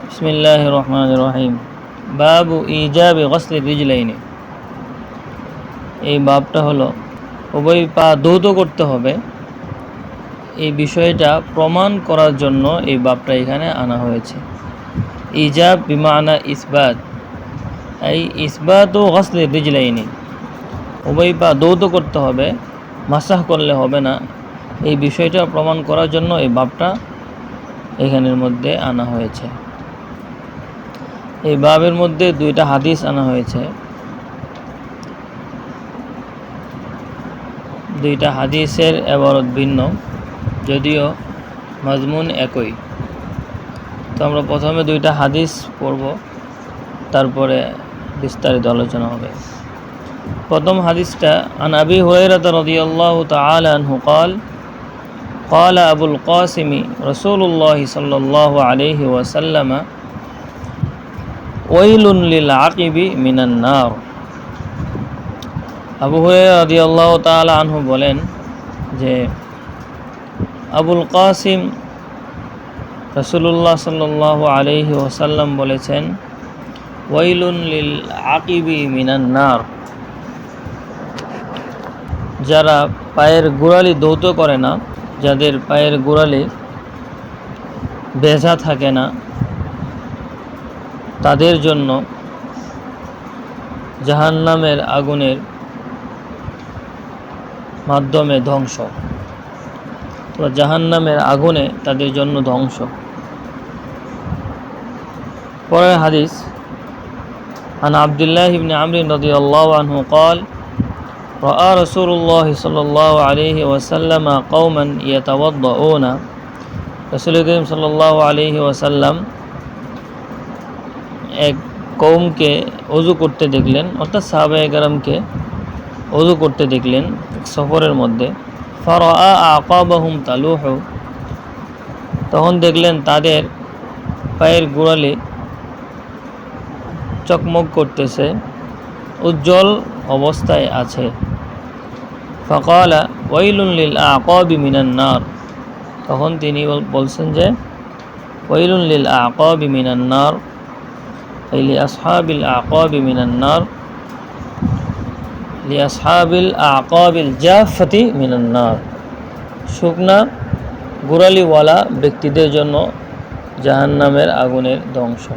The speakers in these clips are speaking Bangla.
বিসমিল্লাহ রহমান রহিম বাবু ইজাবে গসলে রিজলাইনে। এই বাবটা হলো, উভয় পা দৌত করতে হবে। এই বিষয়টা প্রমাণ করার জন্য এই বাবটা এখানে আনা হয়েছে। ইজাব বিমানা ইসবাত। এই ইসবাত ও গসলে রিজলাইনে। উভয় পা দৌত করতে হবে, মাসাহ করলে হবে না। এই বিষয়টা প্রমাণ করার জন্য এই বাবটা এখানের মধ্যে আনা হয়েছে। এই বাবের মধ্যে দুইটা হাদিস আনা হয়েছে দুইটা হাদিসের এবারত ভিন্ন যদিও মজমুন একই তো আমরা প্রথমে দুইটা হাদিস পড়ব তারপরে বিস্তারিত আলোচনা হবে প্রথম হাদিসটা আন আবি হুরাইরাত রাদিয়াল্লাহু তাআলা আনহু قال قال أبو القاسم رسول الله صلى الله عليه وسلم ওয়াইলুন লিল আকিবি মিনান নার। আবু হুরায়রা রাদিয়াল্লাহু তাআলা আনহু বলেন যে, আবুল কাসিম রাসূলুল্লাহ সাল্লাল্লাহু আলাইহি ওয়াসাল্লাম বলেছেন, ওয়াইলুন লিল আকিবি মিনান নার। যারা পায়ের গোড়ালি দৌত করে না, যাদের পায়ের গোড়ালি বেজা থাকে না তাদের জন্য জাহান্নামের আগুনের মাধ্যমে ধ্বংস তো জাহান্নামের আগুনে তাদের জন্য ধ্বংস পরের হাদিস عن عبد الله بن عمرو رضي الله عنه قال رأى رسول الله صلى الله عليه وسلم قوما يتوضؤون رسول كريم صلى الله عليه وسلم এক কৌমকে অজু করতে দেখলেন, অর্থাৎ সাহাবা একরামকে অজু করতে দেখলেন সফরের মধ্যে। ফর আকাবাহুম তালুহ। তখন দেখলেন তাদের পায়ের গোড়ালে চকমক করতেছে, উজ্জ্বল অবস্থায় আছে। ফকালা ওয়াইলুল্লিল আকাবি মিনান্নার তখন তিনি বলছেন যে ওয়াইলুল্লিল আকাবি মিনান্নার মিনান্নার শুকনা, গোড়ালিওয়ালা ব্যক্তিদের জন্য জাহান্নামের আগুনের ধ্বংস।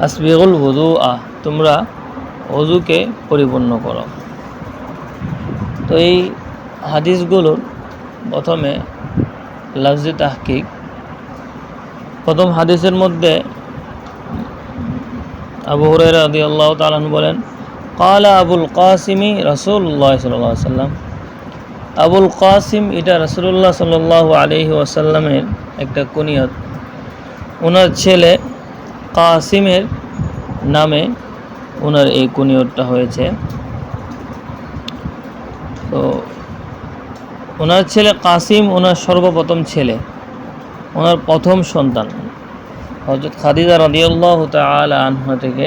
আসবিগুল ওযু আহ তোমরা অজুকে পরিপূর্ণ করো। তো এই হাদিসগুলোর প্রথমে লাফজি তাহকিক। প্রথম হাদিসের মধ্যে আবু হুরাইরা রাদিয়াল্লাহু তাআলা বলেন, কালা আবুল কাসিমি সাল্লাল্লাহু সাল্লাম আবুল কাসিম এটা রাসূলুল্লাহ সাল্লাল্লাহু আলাইহি ওয়াসাল্লামের একটা কুনিয়ত। ওনার ছেলে কাসিমের নামে ওনার এই কুনিয়তটা হয়েছে। তো ওনার ছেলে কাসিম ওনার সর্বপ্রথম ছেলে ওনার প্রথম সন্তান। হজরত খাদিজা রদিয়াল্লাহ তালা আনহা থেকে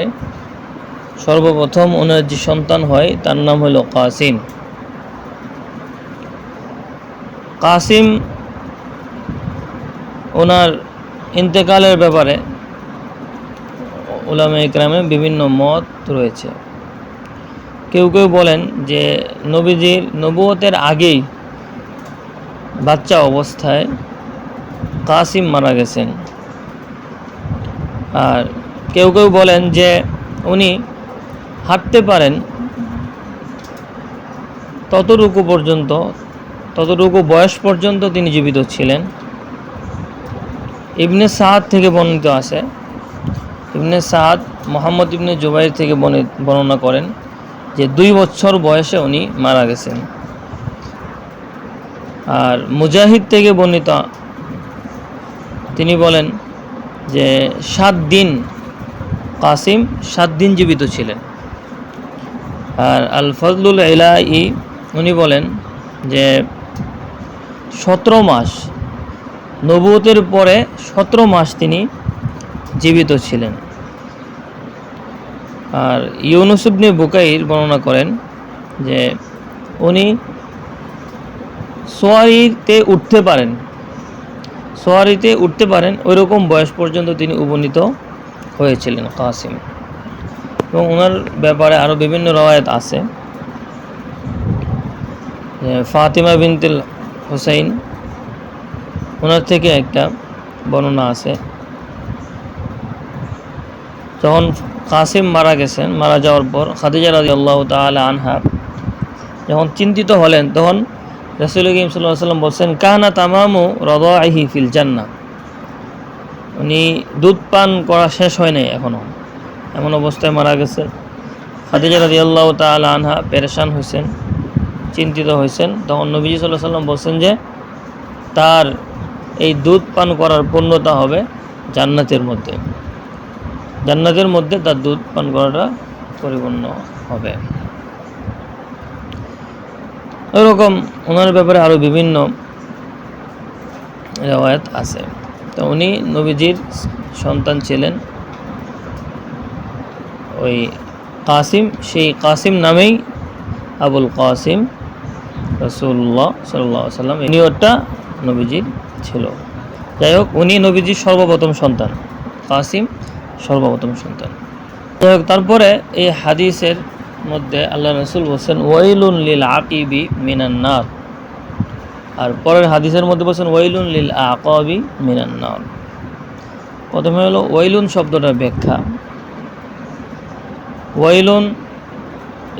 সর্বপ্রথম ওনার যে সন্তান হয়, তার নাম হলো কাসিম। কাসিম ওনার ইন্তেকালের ব্যাপারে ওলামা ইকরামে বিভিন্ন মত রয়েছে। কেউ কেউ বলেন যে নবীজির নবুয়তের আগেই বাচ্চা অবস্থায় কাসিম মারা গেছেন। আর কেউ কেউ বলেন যে উনি হাঁটতে পারেন ততটুকু পর্যন্ত, ততটুকু বয়স পর্যন্ত তিনি জীবিত ছিলেন। ইবনে সাহাদ থেকে বর্ণিত আছে। ইবনে সাহাদ মোহাম্মদ ইবনে জুবাইর থেকে বর্ণনা করেন যে দুই বছর বয়সে উনি মারা গেছেন। আর মুজাহিদ থেকে বর্ণিত তিনি বলেন যে সাত দিন কাসিম সাত দিন জীবিত ছিলেন। আর আল ফজলুল ইলাই উনি বলেন যে সতেরো মাস নবুতের পরে সতেরো মাস তিনি জীবিত ছিলেন। আর ইউনুসুবনি বুকাইর বর্ণনা করেন যে উনি সোয়ারিতে উঠতে পারেন। সোয়ারিতে উঠতে পারেন ওই রকম বয়স পর্যন্ত তিনি উপনীত হয়েছিলেন কাসিম। এবং ওনার ব্যাপারে আরও বিভিন্ন রওয়ায়ত আছে। ফাতিমা বিনতুল হুসাইন, ওনার থেকে একটা বর্ণনা আছে। যখন কাসিম মারা গেছেন, মারা যাওয়ার পর খাদিজা রাজি আল্লাহ তালা আনহা যখন চিন্তিত হলেন, তখন রসুল করিম সাল্লাহ সাল্লাম বলছেন কাহনা তামামু রদাহি ফিল জান্না উনি দুধ পান করা শেষ হয় নাই এখনও এমন অবস্থায় মারা গেছে। খাদিজা রাজি আল্লাহ তালা আনহা পেরেশান হয়েছেন চিন্তিত হয়েছেন তখন নবীজি সাল্লাহ সাল্লাম বলছেন যে, তার এই দুধ পান করার পূর্ণতা হবে জান্নাতের মধ্যে। জান্নাতের মধ্যে তার দুধ পান করাটা পরিপূর্ণ হবে। ওরকম ওনার ব্যাপারে আরও বিভিন্ন রেওয়ায়ত আছে। তো উনি নবীজির সন্তান ছিলেন। ওই কাসিম, সেই কাসিম নামেই আবুল কাসিম রসুল্লাহ সাল্লাহ সাল্লাম এই নিয়তটা নবীজির ছিল। যাই হোক, উনি নবীজির সর্বপ্রথম সন্তান, কাসিম সর্বপ্রথম সন্তান। যাই হোক, তারপরে এই হাদিসের মধ্যে আল্লাহ রসুল বলছেন, ওয়াইলুন লিল আকিবি মিনান্নার আর পরের হাদিসের মধ্যে বলছেন, ওয়াইলুন লিল আকাবি মিনান্নার প্রথমে হলো, ওয়াইলুন শব্দটার ব্যাখ্যা। ওয়াইলুন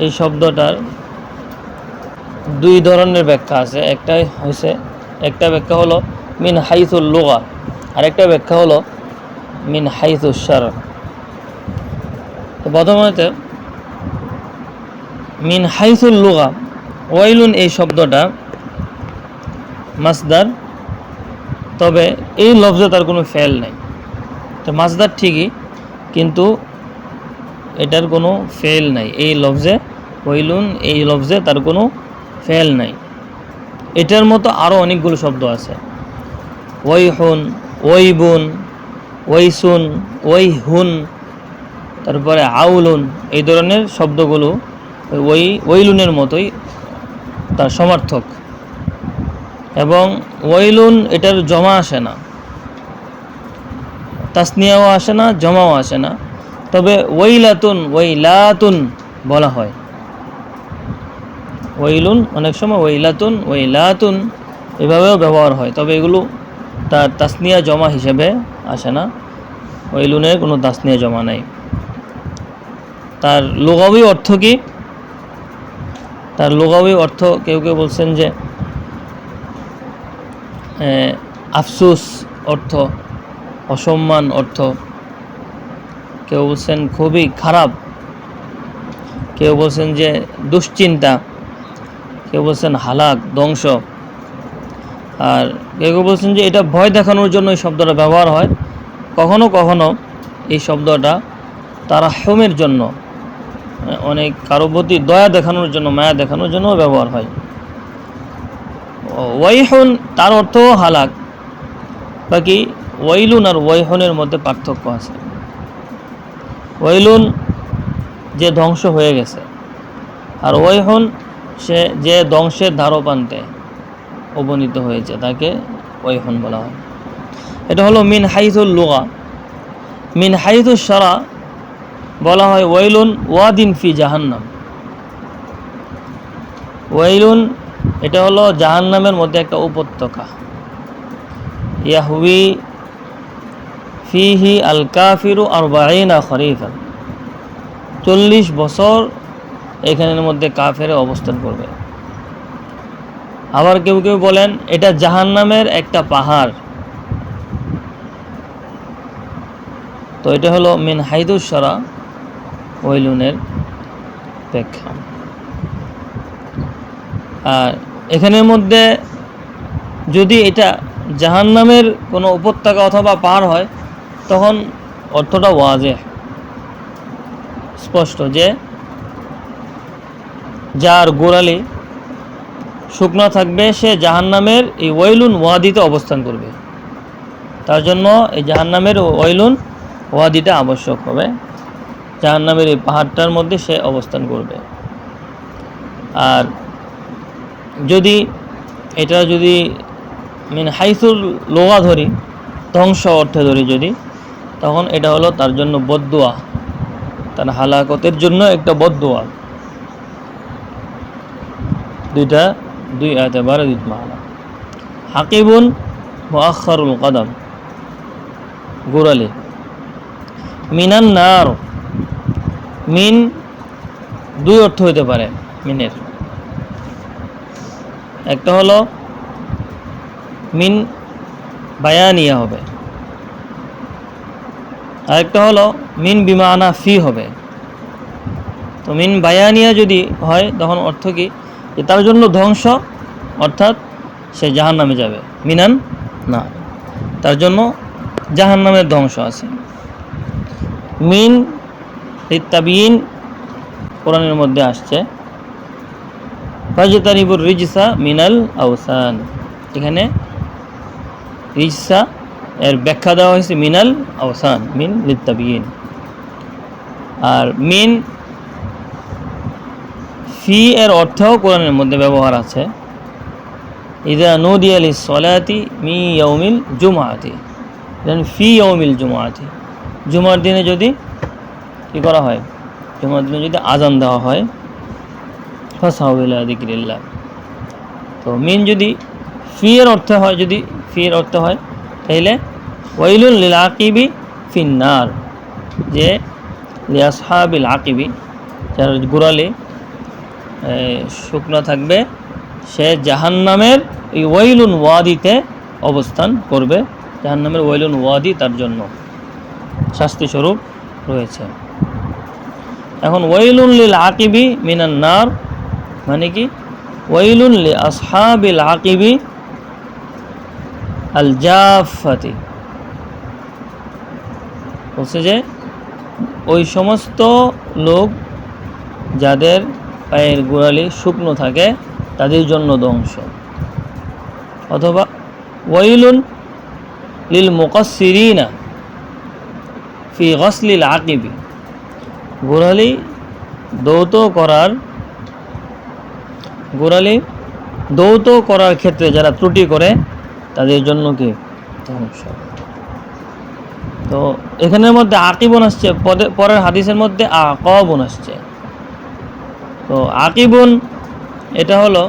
এই শব্দটার দুই ধরনের ব্যাখ্যা আছে। একটাই হয়েছে একটা ব্যাখ্যা হলো, মিন হাইসুল লোগা। আরেকটা ব্যাখ্যা হলো, মিন হাইসুল শার তো প্রথমত মিন হাইসুল লুগা, ওয়াইলুন এই শব্দটা মাসদার, তবে এই লফজে তার কোনো ফেল নাই। তো মাসদার ঠিকই, কিন্তু এটার কোনো ফেল নাই। এই লফজে, ওয়াইলুন এই লফজে তার কোনো ফেল নাই। এটার মতো আরও অনেকগুলো শব্দ আছে। ওয়াইহুন, ওয়াইবুন, ওয়াইসুন, ওয়াইহুন, তারপরে আউলুন, এই ধরনের শব্দগুলো ওই ওইলুনের মতোই তার সমার্থক। এবং ওইলুন এটার জমা আসে না। তাসনিয়াও আসে না, জমাও আসে না। তবে ওইলাতুন ওইলাতুন বলা হয়। ওইলুন, অনেক সময় ওইলাতুন ওইলাতুন এভাবেও ব্যবহার হয়। তবে এগুলো তার তাসনিয়া জমা হিসেবে আসে না। ওইলুনের কোনো তাসনিয়া জমা নেই। তার লোগাবি অর্থ কি? তার লোগাবি অর্থ কেউ কেউ বলছেন যে আফসুস অর্থ, অসম্মান অর্থ। কেউ বলছেন খুবই খারাপ। কেউ বলছেন যে দুশ্চিন্তা। কেউ বলছেন হালাক, ধ্বংস। আর কেউ কেউ বলছেন যে এটা ভয় দেখানোর জন্য এই শব্দটা ব্যবহার হয়। কখনো কখনো এই শব্দটা তারা হোমের জন্য অনেক কারও প্রতি দয়া দেখানোর জন্য, মায়া দেখানোর জন্য ব্যবহার হয়। ওয়াইহন, তার অর্থও হালাক। বাকি ওয়াইলুন আর ওয়াইহনের মধ্যে পার্থক্য আছে। ওয়াইলুন যে ধ্বংস হয়ে গেছে, আর ওয়াইহন সে যে ধ্বংসের ধারপান্তে উপনীত হয়েছে, তাকে ওয়াইহন বলা হয়। এটা হলো মিন হাইজুল লুগা। মিন হাইজুল সারা বলা হয় ওয়াইলুন ওয়াদিন ফি জাহান্নাম। ওয়াইলুন, এটা হলো জাহান্নামের মধ্যে একটা উপত্যকা। ইয়াহুই ফিহি আল কাফিরু আর বাইনা খরিফা চল্লিশ বছর এখানের মধ্যে কাফের অবস্থান করবে। আবার কেউ কেউ বলেন, এটা জাহান্নামের একটা পাহাড়। তো এটা হলো মিন হাইদুসরা ওয়েলুনের ব্যাখ্যা। আর এখানের মধ্যে যদি এটা জাহান্নামের কোনো উপত্যকা অথবা পার হয়, তখন অর্থটা ওয়াজে স্পষ্ট যে, যার গোড়ালি শুকনো থাকবে, সে জাহান্নামের এই ওয়াইলুন ওয়াদিতে অবস্থান করবে। তার জন্য এই জাহান্নামের ওয়াইলুন ওয়াদিটা আবশ্যক হবে। জাহান্নামের এই পাহাড়টার মধ্যে সে অবস্থান করবে। আর যদি এটা যদি মিন হাইসুর লোয়া ধরি, ধ্বংস অর্থে ধরি যদি, তখন এটা হলো তার জন্য বদুয়া তার হালাকতের জন্য একটা বদুয়া দুইটা, দুই আয়তে বারো দিত মালা হাকিবুন মুআখারুল কদম, গোড়ালি। মিনান নার মিন দুই অর্থ হইতে পারে, মিনের। একটা হলো, মিন বায়ানিয়া হবে। আরেকটা হলো, মিন বিমানা ফি হবে। তো মিন বায়ানিয়া যদি হয়, তখন অর্থ কি? যে তার জন্য ধ্বংস, অর্থাৎ সে জাহান নামে যাবে। মিনান না। তার জন্য জাহান নামের ধ্বংস আছে। মিন ইত্তাবিন কোরআনের মধ্যে আসছে। ফাজতানিবুর রিজসা মিনাল আউসান এখানে রিজসা এর ব্যাখ্যা দেওয়া হয়েছে মিনাল আওসান, মিন লিত্তাবিন। আর মিন ফি এর অর্থও কোরআনের মধ্যে ব্যবহার আছে। ইদা নদী আলি সলাতি মি ইয়ৌমিল জুমাআতি। দেন ফি ইয়ৌমিল জুমাআতি। জুমার দিনে যদি কী করা হয়? জুমার দিনে যদি আজান দেওয়া হয় ফাসাউলা দিকিরিল্লাহ তো মিন যদি ফি এর অর্থ হয়, যদি ফি এর অর্থ হয়, তাইলে ওয়াইলুল লিল আকিবি ফিন্নার। যে লিয়াসহাবিল আকিবি, যার গোড়ালি শুকনো থাকবে, সে জাহান্নামের এই ওয়াইলুন ওয়াদিতে অবস্থান করবে। জাহান্নামের ওয়াইলুন ওয়াদি তার জন্য শাস্তিস্বরূপ রয়েছে। এখন ওয়াইলুন লিল আকিবি মিনান নার মানে কি? ওয়াইলুন লি আসহাবিল আকিবি আল জাফাতি বলছে যে, ওই সমস্ত লোক যাদের পায়ের গোড়ালি শুকনো থাকে, তাদের জন্য ধ্বংস। অথবা ওয়াইলুন লিল মোকাসিরিনা ফি গসলিল আকিবি। গোড়ালি দৌত করার, গোড়ালি দৌত করার ক্ষেত্রে যারা ত্রুটি করে, তাদের জন্য কি? তো এখানের মধ্যে আকিবন আসছে পরের হাদিসের মধ্যে আকবন আসছে। তো আকিবন এটা হলো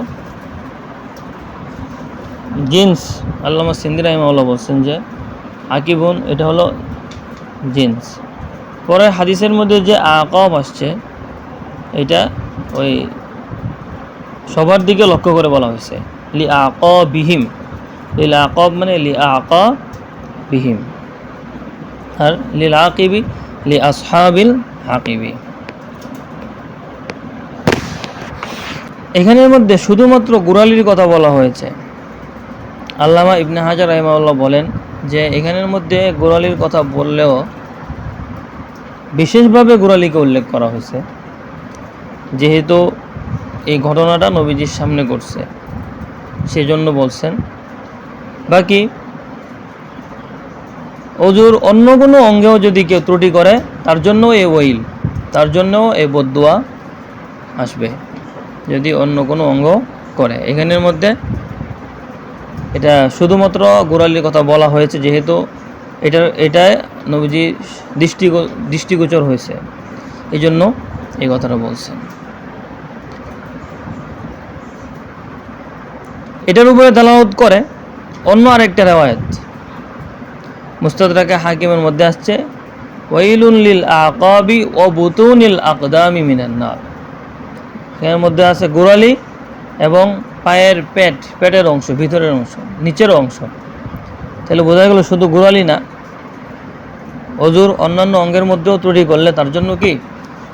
জিন্স, আল্লামা সিন্দি রাহিমাউল্লাহ বলছেন যে আকিবন এটা হলো জিন্স। পরের হাদিসের মধ্যে যে আকব আসছে, এটা ওই সবার দিকে লক্ষ্য করে বলা হয়েছে। লি আক বিহিম লিল আকব মানে লি আক বিহিম আর লিল আকিবি, লি আসহাবিল হাকিবি এখানের মধ্যে শুধুমাত্র গোড়ালির কথা বলা হয়েছে। আল্লামা ইবনে হাজার রহিমাউল্লাহ বলেন যে, এখানের মধ্যে গোড়ালির কথা বললেও বিশেষভাবে গোড়ালিকে উল্লেখ করা হয়েছে, যেহেতু এই ঘটনাটা নবীজির সামনে ঘটছে, সেজন্য বলছেন। বাকি, অজুর অন্য কোনো অঙ্গেও যদি কেউ ত্রুটি করে, তার জন্য এ ওইল তার জন্যও এ বদুয়া আসবে, যদি অন্য কোনো অঙ্গ করে। এখানের মধ্যে এটা শুধুমাত্র গোড়ালির কথা বলা হয়েছে, যেহেতু এটা এটায় নবীজি দৃষ্টি, দৃষ্টিগোচর হয়েছে। এই জন্য এই কথাটা বলছেন। এটার উপরে দালালত করে অন্য আরেকটা রেওয়ায়ত। মুস্তাদরাকে হাকিমের মধ্যে আসছে, ওয়াইলুন আকাবি ও বুতুনিল আকদামি মিনান নার। এর মধ্যে আছে গোড়ালি এবং পায়ের পেট, পেটের অংশ, ভিতরের অংশ, নিচের অংশ। তাহলে বোঝা গেল শুধু গোড়ালি না অজুর অন্যান্য অঙ্গের মধ্যেও ত্রুটি করলে তার জন্য কি?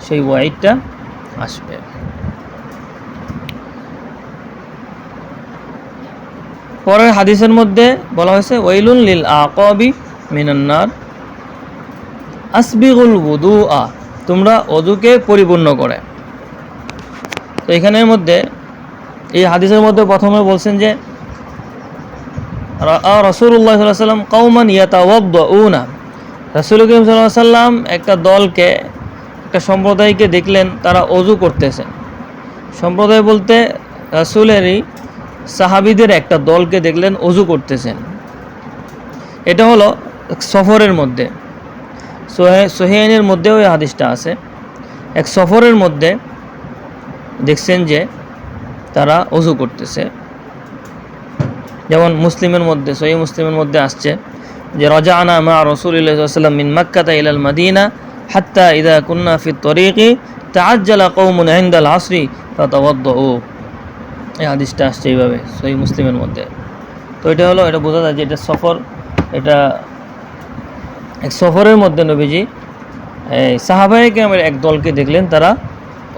সেই ওয়াইটটা আসবে। পরের হাদিসের মধ্যে বলা হয়েছে, ওয়াইলুন লিল আকাবি মিনান্নার আসবিগুল বুদু আ তোমরা অজুকে পরিপূর্ণ করে। তো এখানের মধ্যে, এই হাদিসের মধ্যে প্রথমে বলছেন যে রসুল্লাহ সাল্লাম কৌমান ইয়াতা উনা রসুল করিম সাল্লাহ সাল্লাম একটা দলকে, একটা সম্প্রদায়কে দেখলেন, তারা অজু করতেছেন। সম্প্রদায় বলতে রাসুলেরই সাহাবিদের একটা দলকে দেখলেন, অজু করতেছেন। এটা হলো সফরের মধ্যে। সোহে- সোহেনের মধ্যেও এই হাদিসটা আছে। এক সফরের মধ্যে দেখছেন যে তারা অজু করতেছে। যেমন মুসলিমের মধ্যে সহি মুসলিমের মধ্যে আসছে। যে রজা আনা মা রসুল্লাহাম মিন মাক্কাতা ইলাল মাদিনা হাত্তা ইদা কুন্না ফি তরিকি তাজ্জালা কৌমুন হিন্দাল আসরি ফাতাওয়াদ্দু এই হাদিসটা আসছে এইভাবে, সহি মুসলিমের মধ্যে। তো এটা হলো, এটা বোঝা যায় যে এটা সফর, এটা এক সফরের মধ্যে নবীজি, এই সাহাবাহিকে আমার এক দলকে দেখলেন, তারা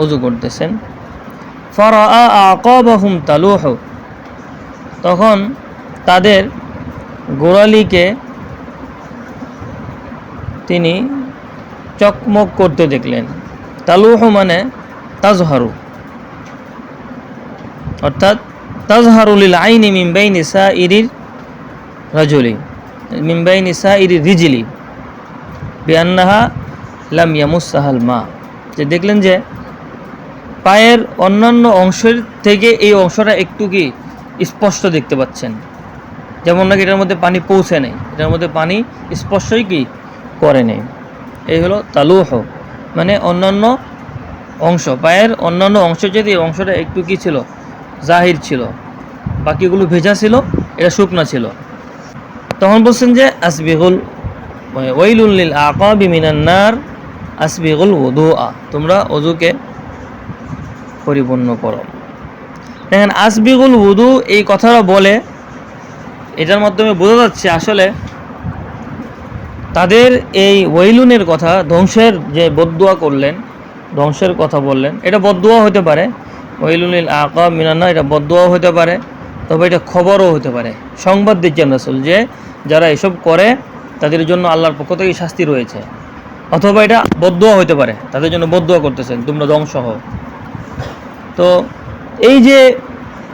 অজু করতেছেন। ফরা আকাবাহুম তালুহ। তখন তাদের গোড়ালিকে তিনি চকমক করতে দেখলেন। তালুহ মানে তাজহারু। অর্থাৎ তাজহারুলিল আইনি মিম্বাই নিসা ইরির রাজুলি মিম্বাই নিসা ইরি রিজিলি বিয়ান্নাহা লাম ইয়ামুসাহাল মা। যে দেখলেন যে পায়ের অন্যান্য অংশের থেকে এই অংশটা একটু কি স্পষ্ট দেখতে পাচ্ছেন। যেমন নাকি এটার মধ্যে পানি পৌঁছে নেই। এটার মধ্যে পানি স্পষ্টই কি করে নেই। এই হলো তালুহ। মানে অন্যান্য অংশ, পায়ের অন্যান্য অংশ যদি অংশটা একটু কি ছিল? জাহির ছিল। বাকিগুলো ভেজা ছিল, এটা শুকনা ছিল। তখন বলছেন যে আসবিগুল ওয়াইলুল্লিল আকাবি মিনান্নার আসবিগুল ওদু আ তোমরা অজুকে পরিপূর্ণ করো। দেখেন আসবিগুল উদু এই কথাটা বলে, এটার মাধ্যমে বোঝা যাচ্ছে আসলে তাদের এই ওয়েলুনের কথা, ধ্বংসের যে বদুয়া করলেন, ধ্বংসের কথা বললেন, এটা বদুয়া হতে পারে। ওয়াইলুনিল আকা মিনান্না এটা বদুয়াও হতে পারে, তবে এটা খবরও হতে পারে। সংবাদ দিচ্ছেন রাসুল যে, যারা এসব করে, তাদের জন্য আল্লাহর পক্ষ থেকে শাস্তি রয়েছে। অথবা এটা বদুয়া হতে পারে, তাদের জন্য বদুয়া করতেছেন, তোমরা ধ্বংস হও। তো এই যে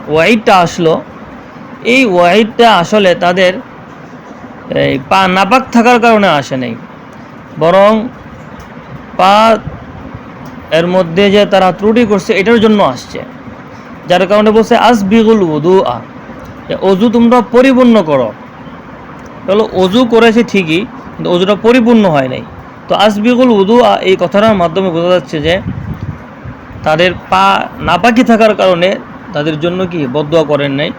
ওয়াইডটা আসলো, এই ওয়াইডটা আসলে তাদের এই পা নাপাক থাকার কারণে আসে নাই। বরং পা এর মধ্যে যে তারা ত্রুটি করছে, এটার জন্য আসছে। যার কারণে বলছে আস বিগুল উদু আ অজু তোমরা পরিপূর্ণ করো। তাহলে অজু করেছে ঠিকই, কিন্তু অজুটা পরিপূর্ণ হয় নাই। তো আসবিগুল উদু এই কথাটার মাধ্যমে বোঝা যাচ্ছে যে, তাদের পা নাপাকি থাকার কারণে তাদের জন্য কি বদুয়া করেন নাই,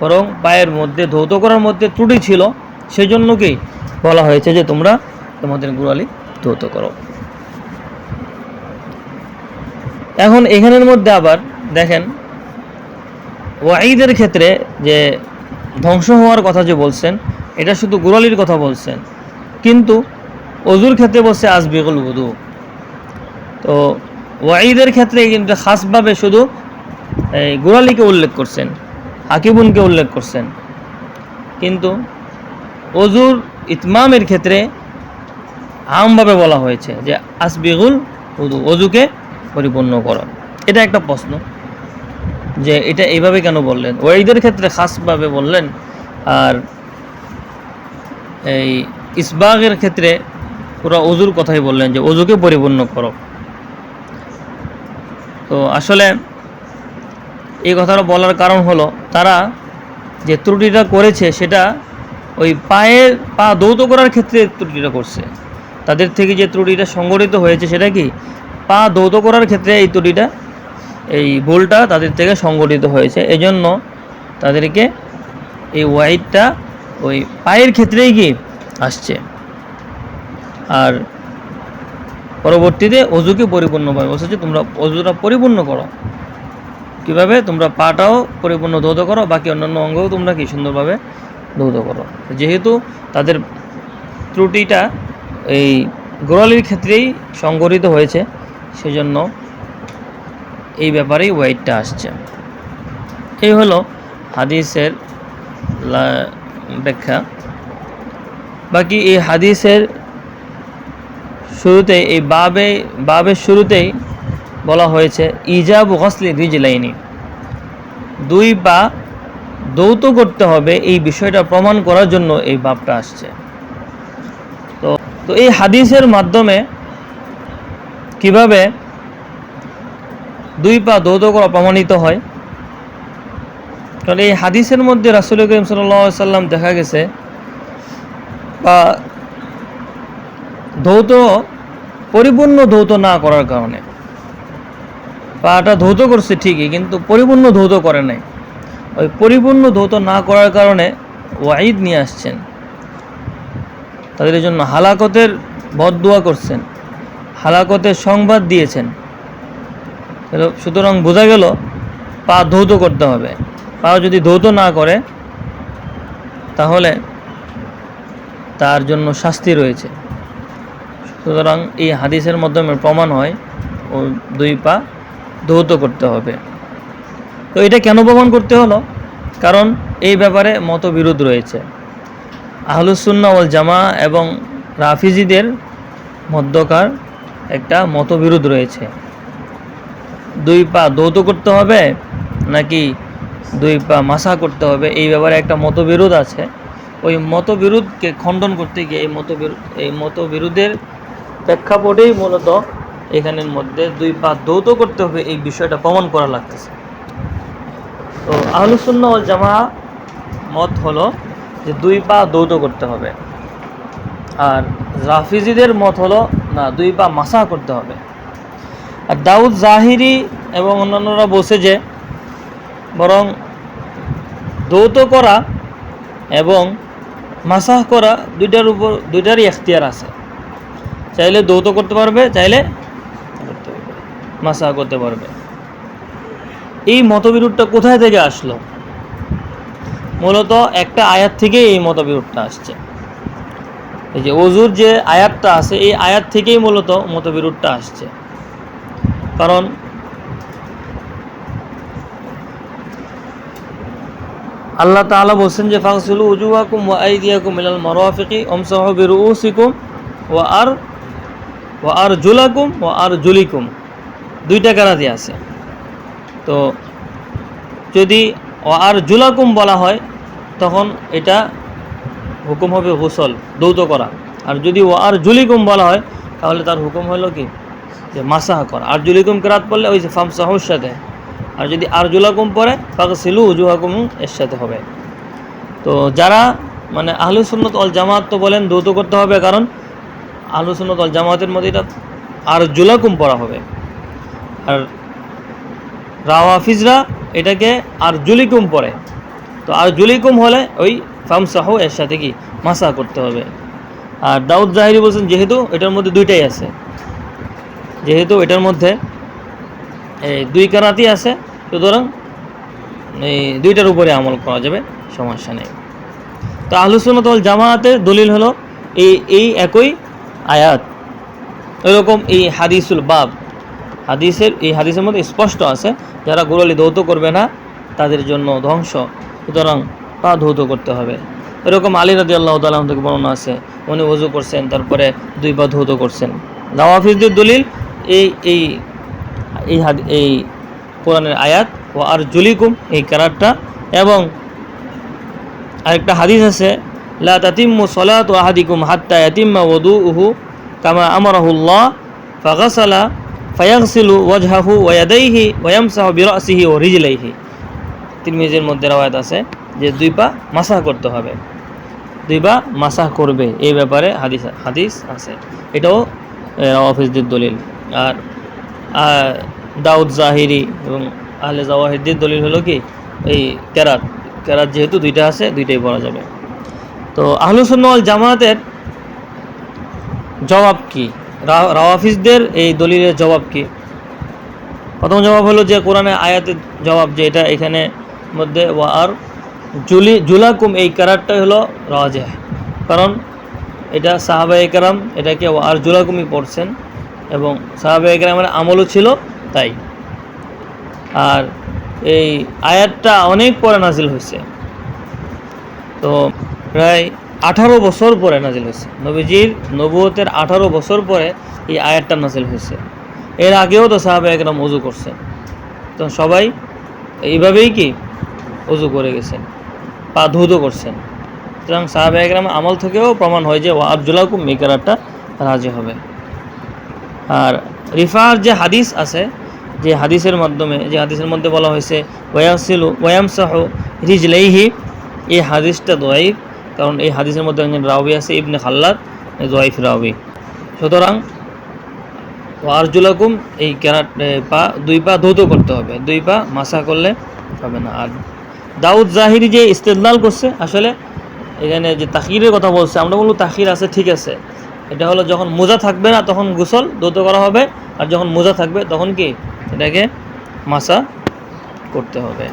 বরং পায়ের মধ্যে, ধৌত করার মধ্যে ত্রুটি ছিল। সেই জন্য কি বলা হয়েছে যে তোমরা তোমাদের গোড়ালি ধৌত করো। এখন এখানের মধ্যে আবার দেখেন, ওয়াঈদের ক্ষেত্রে যে ধ্বংস হওয়ার কথা যে বলছেন, এটা শুধু গোড়ালির কথা বলছেন। কিন্তু অজুর ক্ষেত্রে বলছে আসবিগুল উদু। তো ওয়াঈদের ক্ষেত্রে কিন্তু খাসভাবে শুধু এই গোড়ালিকে উল্লেখ করছেন হাকিবুনকে উল্লেখ করছেন। কিন্তু অজুর ইতমামের ক্ষেত্রে আমভাবে বলা হয়েছে যে আসবিগুল অজুকে পরিপূর্ণ করো। এটা একটা প্রশ্ন যে এটা এইভাবে কেন বললেন? ওয়াইদের ক্ষেত্রে খাসভাবে বললেন, আর এই ইসবাগের ক্ষেত্রে পুরো অজুর কথাই বললেন যে অজুকে পরিপূর্ণ করো। তো আসলে এই কথাটা বলার কারণ হলো তারা যে ত্রুটিটা করেছে সেটা ওই পায়ের পা দৌত করার ক্ষেত্রে ত্রুটিটা করছে। তাদের থেকে যে ত্রুটিটা সংগঠিত হয়েছে সেটা কি? পা দৌত করার ক্ষেত্রে এই ত্রুটিটা, এই ভুলটা তাদের থেকে সংগঠিত হয়েছে। এজন্য তাদেরকে এই ওয়াইডটা ওই পায়ের ক্ষেত্রেই কি আসছে। আর পরবর্তীতে অজুকে পরিপূর্ণভাবে বলছে যে, তোমরা অজুটা পরিপূর্ণ করো। কীভাবে? তোমরা পাটাও পরিপূর্ণ ধৌত করো, বাকি অন্যান্য অঙ্গও তোমরা কি সুন্দরভাবে ধৌত করো। যেহেতু তাদের ত্রুটিটা এই গোড়ালির ক্ষেত্রেই সংগঠিত হয়েছে, সেজন্য এই ব্যাপারেই ওয়াইটটা আসছে। এই হলো হাদিসের ব্যাখ্যা। বাকি এই হাদিসের শুরুতে, এই বাবে, বাবের শুরুতেই বলা হয়েছে, ইজাব গসলি রিজলাইনি। দুই পা দৌত করতে হবে এই বিষয়টা প্রমাণ করার জন্য এই বাবটা আসছে। তো তো এই হাদিসের মাধ্যমে কীভাবে দুই পা দৌত করা প্রমাণিত হয়? কারণ এই হাদিসের মধ্যে রাসুল করিম সাল্লা সাল্লাম দেখা গেছে, বা ধৌত পরিপূর্ণ ধৌত না করার কারণে। পাটা ধৌত করছে ঠিকই, কিন্তু পরিপূর্ণ ধৌত করে নাই। ওই পরিপূর্ণ ধৌত না করার কারণে ওয়াইদ নিয়ে আসছেন। তাদের জন্য হালাকতের বদদুয়া করছেন। হালাকতের সংবাদ দিয়েছেন। সুতরাং বোঝা গেল, পা ধৌত করতে হবে। পা যদি ধৌত না করে, তাহলে তার জন্য শাস্তি রয়েছে। সুতরাং এই হাদিসের মাধ্যমে প্রমাণ হয়, ও দুই পা ধৌত করতে হবে। তো এটা কেন প্রমাণ করতে হলো? কারণ এই ব্যাপারে মতবিরোধ রয়েছে। আহলুসুন্না ওয়াল জামা এবং রাফিজিদের মধ্যকার একটা মতবিরোধ রয়েছে। দুই পা দৌত করতে হবে নাকি দুই পা মাসা করতে হবে? এই ব্যাপারে একটা মতবিরোধ আছে। ওই মতবিরোধকে খণ্ডন করতে গিয়ে এই মতবিরোধ, এই মতবিরোধের প্রেক্ষাপটেই মূলত এখানের মধ্যে দুই পা দৌত করতে হবে। এই বিষয়টা প্রমাণ করা লাগতেছে। তো আহলুসুন্না ওয়াল জামা মত হলো যে দুই পা দৌত করতে হবে। আর রাফিজিদের মত হলো না, দুই পা মাসা করতে হবে। আর দাউদ জাহিরি এবং অন্যান্যরা বসে যে, বরং দৌত করা এবং মাসাহ করা দুইটার উপর, দুইটারই এখতিয়ার আছে। চাইলে দৌত করতে পারবে, চাইলে মাসাহ করতে পারবে। এই মতবিরোধটা কোথায় থেকে আসলো? মূলত একটা আয়াত থেকে এই মতবিরোধটা আসছে। এই যে অজুর যে আয়াতটা আছে, এই আয়াত থেকেই মূলত মতবিরোধটা আসছে। কারণ আল্লাহ তাআলা বলছেন যে ফাকসুলু উজুহাকুম ওয়া আইদিয়াকুম ইলাল মারাফিকি আমসাহু বিরুউসিকুম ওয়া আর ওয়া আর জুলাকুম ওয়া আর জুলিকুম দুইটা কারাতি আছে। তো যদি আর জুলাকুম বলা হয়, তখন এটা হুকুম হবে গোসল দৌত করা। আর যদি ও আর জুলিকুম বলা হয়, তাহলে তার হুকুম হলো কি? যে মাসাহ করা। আর জুলিকুম কেরাত পড়লে ওই যে ফাম সাথে। আর যদি আর জুলাকুম পরে পাক সিলু উজুহাকুম এর সাথে হবে। তো যারা মানে আহলু সুন্নত অল জামাত তো বলেন দৌত করতে হবে, কারণ আহলু সুন্নত অল জামাতের মধ্যে এটা আর জুলাকুম পড়া হবে। আর রাওয়াফিজরা এটাকে আর জুলিকুম পরে। তো আর জুলিকুম হলে ওই ফামসাহ, এর সাথে কি মাসা করতে হবে। আর দাউদ জাহিরি বলছেন, যেহেতু এটার মধ্যে দুইটাই আছে, যেহেতু এটার মধ্যে এই দুই কারাতি আছে, সুতরাং এই দুইটার উপরে আমল করা যাবে, সমস্যা নেই। তো আহলুসুন্নত ওয়াল জামায়াতের দলিল হলো, এই এই একই আয়াত, এরকম এই হাদিসুল বাব হাদিসের, এই হাদিসের মধ্যে স্পষ্ট আছে, যারা গোড়ালি ধৌত করবে না, তাদের জন্য ধ্বংস। সুতরাং পা ধৌত করতে হবে। এরকম আলী রাদি আল্লাহ তালাম থেকে বর্ণনা আছে, উনি ওজু করছেন, তারপরে দুই পা ধৌত করছেন। নওয়াফিজদের দলিল, এই এই এই এই কোরআনের আয়াত ও আর জুলিকুম এই কারারটা এবং আরেকটা হাদিস আছে, লা সলাতু আহাদিকুম হাত্তা ইয়াতিম্মা ওযুউহু কামা আমারাহুল্লাহ, ফাগাসালা ফায়াগসিলু ওয়াজহাহু ওয়া ইয়াদাইহি ওয়া ইয়ামসাহু বিরাসিহি ওয়া রিজলাইহি। তিরমিজির মধ্যে রাওয়ায়াত আছে যে দুই পা মাসাহ করতে হবে। দুই পা মাসাহ করবে, এই ব্যাপারে হাদিস হাদিস আছে। এটাও অফিসদের দলিল। আর দাউদ জাহিরি এবং আহলে জাওয়াহিদের দলিল হলো কি, এই কেরাত। কেরাত যেহেতু দুইটা আছে, দুইটাই পড়া যাবে। তো আহলুসুন্নওয়াল জামায়াতের জবাব কি? রাওয়াফিজদের এই দলিলের জবাব কি? প্রথম জবাব হলো যে কোরআনে আয়াতের জবাব যে এটা এখানে মধ্যে ওয়া আর জুলি জুলাকুম, এই কারারটাই হলো রাজেহ কারণ এটা সাহাবা একরাম এটাকে ওয়া আর জুলাকুমই পড়ছেন এবং সাহাবা একরামের আমলও ছিল তাই। আর এই আয়াতটা অনেক পরে নাজিল হয়েছে। তো প্রায় আঠারো বছর পরে নাজিল হয়েছে। নবীজির নবুয়তের আঠারো বছর পরে এই আয়াতটা নাজিল হয়েছে। এর আগেও তো সাহাবা একরাম উজু করছেন। তো সবাই এইভাবেই কি উজু করে গেছেন, পা ধৌত করছেন। সুতরাং সাহাবা একরাম আমল থেকেও প্রমাণ হয় যে আবজুল্লাকুম মেকারারটা রাজি হবে। আর রিফার যে হাদিস আছে, যে হাদিসের মাধ্যমে, যে হাদিসের মধ্যে বলা হয়েছে ওয়াসিলু ওয়ামসাহ রিজলাইহি, এই হাদিসটা দোয়াইফ। কারণ এই হাদিসের মধ্যে একজন রাউি আছে ইবনে খাল্লাদ জয়ফ রাউি সুতরাং আরজুলাকুম এই কেরাট এ, পা দুই পা ধৌত করতে হবে। দুই পা মাসা করলে হবে না। আর দাউদ জাহিরি যে ইস্তেদলাল করছে আসলে এখানে যে তাকিরের কথা বলছে আমরা বলব তাকির আছে ঠিক আছে। এটা হলো যখন মোজা থাকবে না তখন গোসল ধৌত করা হবে। আর যখন মোজা থাকবে তখন কি? এটাকে মাসা করতে হবে।